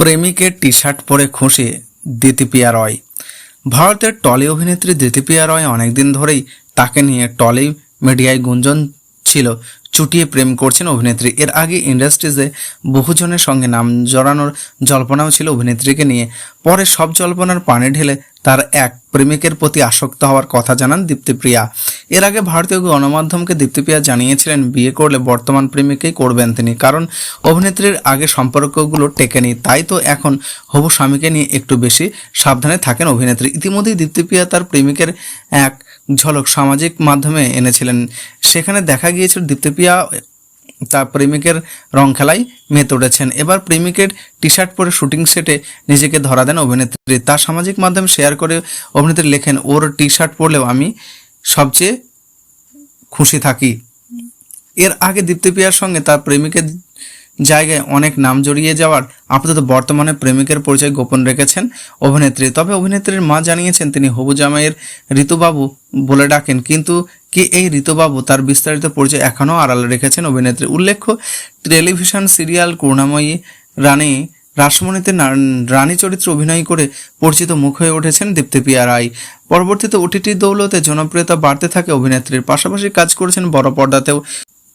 প্রেমিকের T shirt পরে খুশি দ্বিতীপিয়া রয়। ভারতের টলি অভিনেত্রী দ্বিতীপিয়া রয় অনেকদিন ধরেই তাকে নিয়ে টলি মিডিয়ায় গুঞ্জন ছিল, চুটিয়ে প্রেম করছেন অভিনেত্রী। এর আগে ইন্ডাস্ট্রিজে বহুজনের সঙ্গে নাম জড়ানোর জল্পনাও ছিল অভিনেত্রীকে নিয়ে। পরে সব জল্পনার পানি ঢেলে তার এক প্রেমিকের প্রতি আসক্ত হওয়ার কথা জানান দীপ্তিপ্রিয়া এর আগে ভারতীয় গণমাধ্যমকে দীপ্তিপ্রিয়া জানিয়েছিলেন, বিয়ে করলে বর্তমান প্রেমিকেই করবেন তিনি। কারণ অভিনেত্রীর আগে সম্পর্কগুলো টেকেনি, তাই তো এখন হবু স্বামীকে নিয়ে একটু বেশি সাবধানে থাকেন অভিনেত্রী। ইতিমধ্যেই দীপ্তিপ্রিয়া তার প্রেমিকের এক ঝলক সামাজিক মাধ্যমে এনেছিলেন। সেখানে দেখা গিয়েছিল দীপ্তিপ্রিয়া তার প্রেমিকের রং খেলায় মেতে উঠেছেন। এবার প্রেমিকের টি শার্ট পরে শুটিং সেটে নিজেকে ধরা দেন অভিনেত্রী। তা সামাজিক মাধ্যমে শেয়ার করে অভিনেত্রী লেখেন, ওর টি শার্ট পরলেও আমি সবচেয়ে খুশি থাকি। এর আগে দীপ্তিপ্রিয়ার সঙ্গে তার প্রেমিকের জায়গায় অনেক নাম জড়িয়ে যাওয়ার আপাতত বর্তমানে প্রেমিকের পরিচয় গোপন রেখেছেন অভিনেত্রী। তবে অভিনেত্রীর মা জানিয়েছেন, তিনি হবু জামাইয়ের ঋতুবাবু বলে ডাকেন। কিন্তু কে এই ঋতুবাবু তার বিস্তারিত পরিচয় এখনও আড়ালে রেখেছেন অভিনেত্রী? উল্লেখ্য, টেলিভিশন সিরিয়াল করুণাময়ী রানী, রাসমণিতে রানী চরিত্রে অভিনয় করে পরিচিত মুখ হয়ে উঠেছেন দীপ্তিপ্রিয়া রায়। পরবর্তীতে ওটিটি দৌলতে জনপ্রিয়তা বাড়তে থাকে অভিনেত্রীর। পাশাপাশি কাজ করেছেন বড় পর্দাতেও।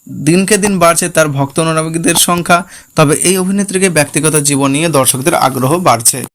দিনকে দিন বাড়ছে তার ভক্ত অনুরাগীদের সংখ্যা, তবে এই অভিনেত্রীকে ব্যক্তিগত জীবন নিয়ে দর্শকদের আগ্রহ বাড়ছে।